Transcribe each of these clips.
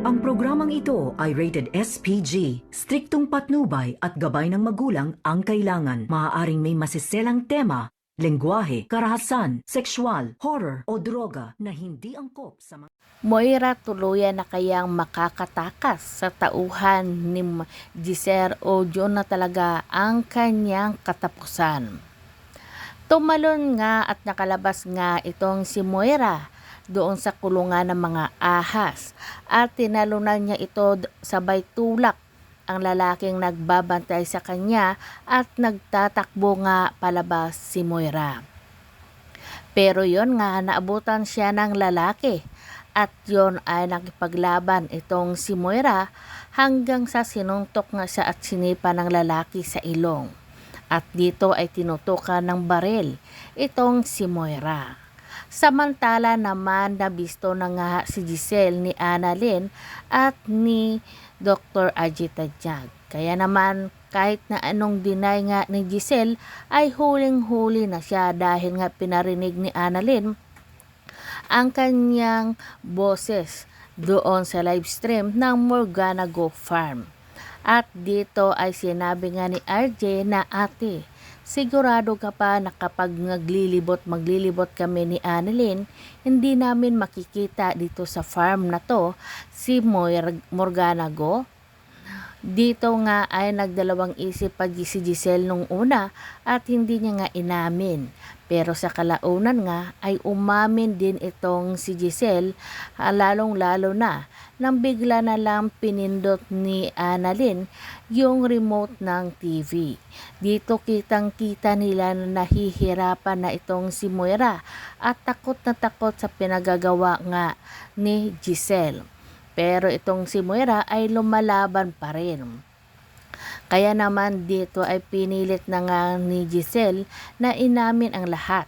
Ang programang ito ay rated SPG. Striktong patnubay at gabay ng magulang ang kailangan. Maaaring may masiselang tema, lengguwahe, karahasan, sexual, horror o droga na hindi angkop sa mga... Moira tuluyan na kayang makakatakas sa tauhan ni Giselle Ojo na talaga ang kanyang katapusan. Tumalon nga at nakalabas nga itong si Moira doon sa kulungan ng mga ahas at tinalunan niya ito sabay tulak ang lalaking nagbabantay sa kanya at nagtatakbo nga palabas si Moira. Pero yon nga naabutan siya ng lalaki at yon ay nakipaglaban itong si Moira hanggang sa sinuntok nga siya at sinipa ng lalaki sa ilong. At dito ay tinutukan ng baril itong si Moira. Samantala naman nabisto na nga si Giselle ni Annalyn at ni Dr. Ajit Tadjag. Kaya naman kahit na anong deny nga ni Giselle ay huling-huli na siya dahil nga pinarinig ni Annalyn ang kanyang boses doon sa live stream ng Morgana Go Farm. At dito ay sinabi nga ni RJ na ate, sigurado ka pa na kapag naglilibot maglilibot kami ni Annalyn, hindi namin makikita dito sa farm na to si Morgana Go? Dito nga ay nagdalawang isip pag si Giselle nung una at hindi niya nga inamin. Pero sa kalaunan nga ay umamin din itong si Giselle ah, lalong-lalo na nang bigla na lang pinindot ni Annalyn yung remote ng TV. Dito kitang-kita nila na nahihirapan na itong si Moira at takot na takot sa pinagagawa nga ni Giselle. Pero itong si Moira ay lumalaban pa rin. Kaya naman dito ay pinilit na nga ni Giselle na inamin ang lahat.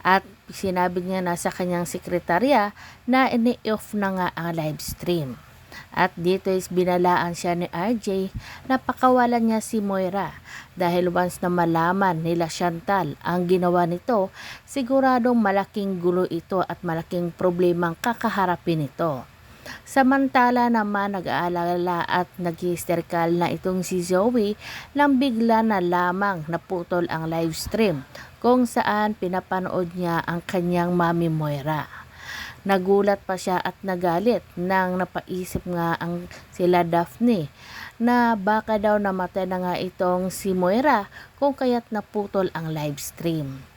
At sinabi niya na sa kanyang sekretarya na ini-off na nga ang live stream. At dito is binalaan siya ni RJ na pakawalan niya si Moira dahil once na malaman nila Chantal ang ginawa nito, siguradong malaking gulo ito at malaking problemang kakaharapin ito. Samantala naman nag-aalala at nag-hysterikal na itong si Zoe nang bigla na lamang naputol ang live stream kung saan pinapanood niya ang kanyang mami Moira. Nagulat pa siya at nagalit nang napaisip nga ang sila Daphne na baka daw namatay na nga itong si Moira kung kaya't naputol ang live stream.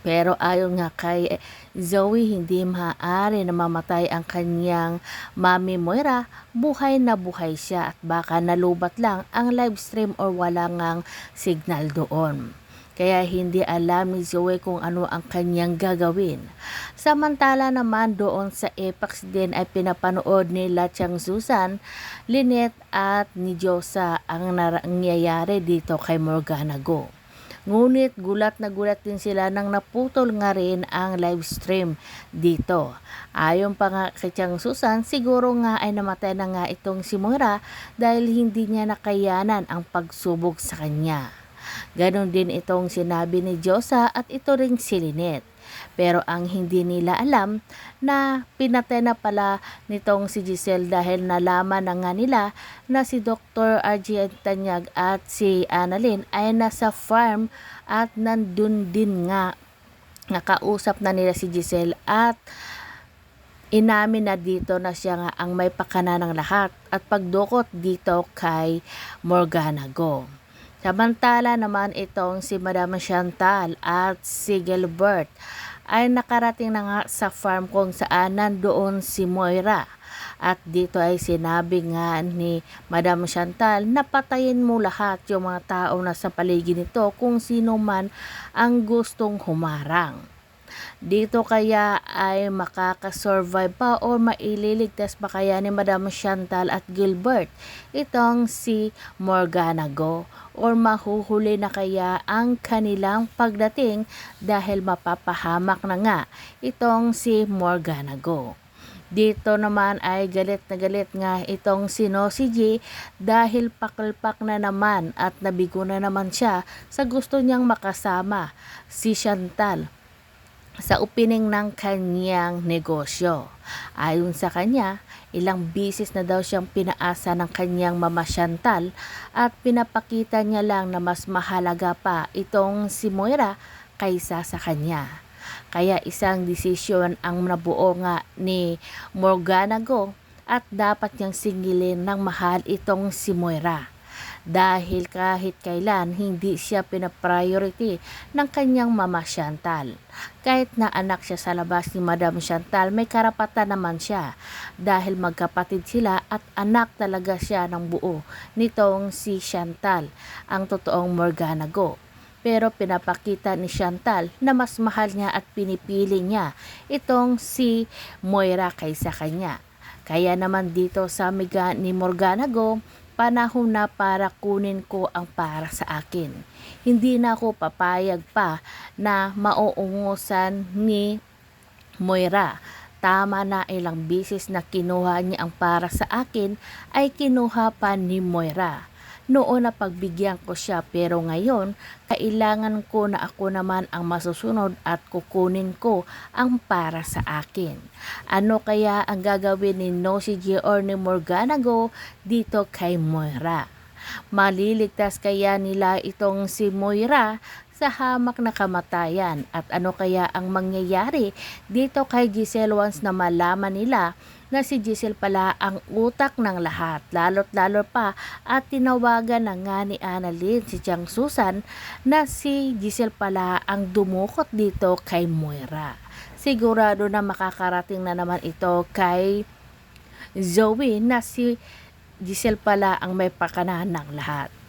Pero ayon nga kay Zoe, hindi maaari na mamatay ang kanyang mami Moira, buhay na buhay siya at baka nalubat lang ang live stream or wala ngang signal doon. Kaya hindi alam ni Zoe kung ano ang kanyang gagawin. Samantala naman doon sa Apex din ay pinapanood nila Chang Susan, Lynette at ni Josa ang nangyayari dito kay Morgana Go. Ngunit gulat na gulat din sila nang naputol nga rin ang live stream dito. Ayon pa nga kay Chang Susan, siguro nga ay namatay na nga itong si Moira dahil hindi niya nakayanan ang pagsubok sa kanya. Ganon din itong sinabi ni Josa at ito ring si Lynette. Pero ang hindi nila alam na pinatay na pala nitong si Giselle dahil nalaman na nga nila na si Dr. RG Tanyag at si Annalyn ay nasa farm at nandun din nga nakausap na nila si Giselle at inamin na dito na siya nga ang may pakana ng lahat at pagdukot dito kay Morgana Go. Samantala naman itong si Madam Chantal at si Gilbert ay nakarating na nga sa farm kung saan nandoon si Moira. At dito ay sinabi nga ni Madam Chantal na patayin mo lahat yung mga tao na sa paligid nito kung sino man ang gustong humarang. Dito kaya ay makakasurvive pa o maililigtas pa kaya ni Madam Chantal at Gilbert? Itong si Morgana Go. Or mahuhuli na kaya ang kanilang pagdating dahil mapapahamak na nga itong si Morgana Go. Dito naman ay galit na galit nga itong si Nosy G dahil pakalpak na naman at nabigo na naman siya sa gusto niyang makasama. Si Chantal sa opening ng kanyang negosyo. Ayon sa kanya, Ilang bisis na daw siyang pinaasa ng kanyang mama Chantal at pinapakita niya lang na mas mahalaga pa itong si Moira kaysa sa kanya. Kaya isang desisyon ang nabuo nga ni Morganago at dapat niyang singilin ng mahal itong si Moira. Dahil kahit kailan hindi siya pinapriority ng kanyang mama Chantal. Kahit na anak siya sa labas ni Madam Chantal, may karapatan naman siya dahil magkapatid sila at anak talaga siya ng buo nitong si Chantal, ang totoong Morganago. Pero pinapakita ni Chantal na mas mahal niya at pinipili niya itong si Moira kaysa kanya. Kaya naman dito sa amiga ni Morganago, panahon na para kunin ko ang para sa akin. Hindi na ako papayag pa na mauungusan ni Moira. Tama na ilang bisis na kinuha niya ang para sa akin ay kinuha pa ni Moira. Noon na pagbigyan ko siya pero ngayon kailangan ko na ako naman ang masusunod at kukunin ko ang para sa akin. Ano kaya ang gagawin ni Nosy G or ni Morganago dito kay Moira? Maliligtas kaya nila itong si Moira sa hamak na kamatayan at ano kaya ang mangyayari dito kay Giselle once na malaman nila na si Giselle pala ang utak ng lahat lalo't lalo pa at tinawagan na nga ni Annalyn si Chang Susan na si Giselle pala ang dumukot dito kay Moira. Sigurado na makakarating na naman ito kay Zoe na si Giselle pala ang may pakana ng lahat.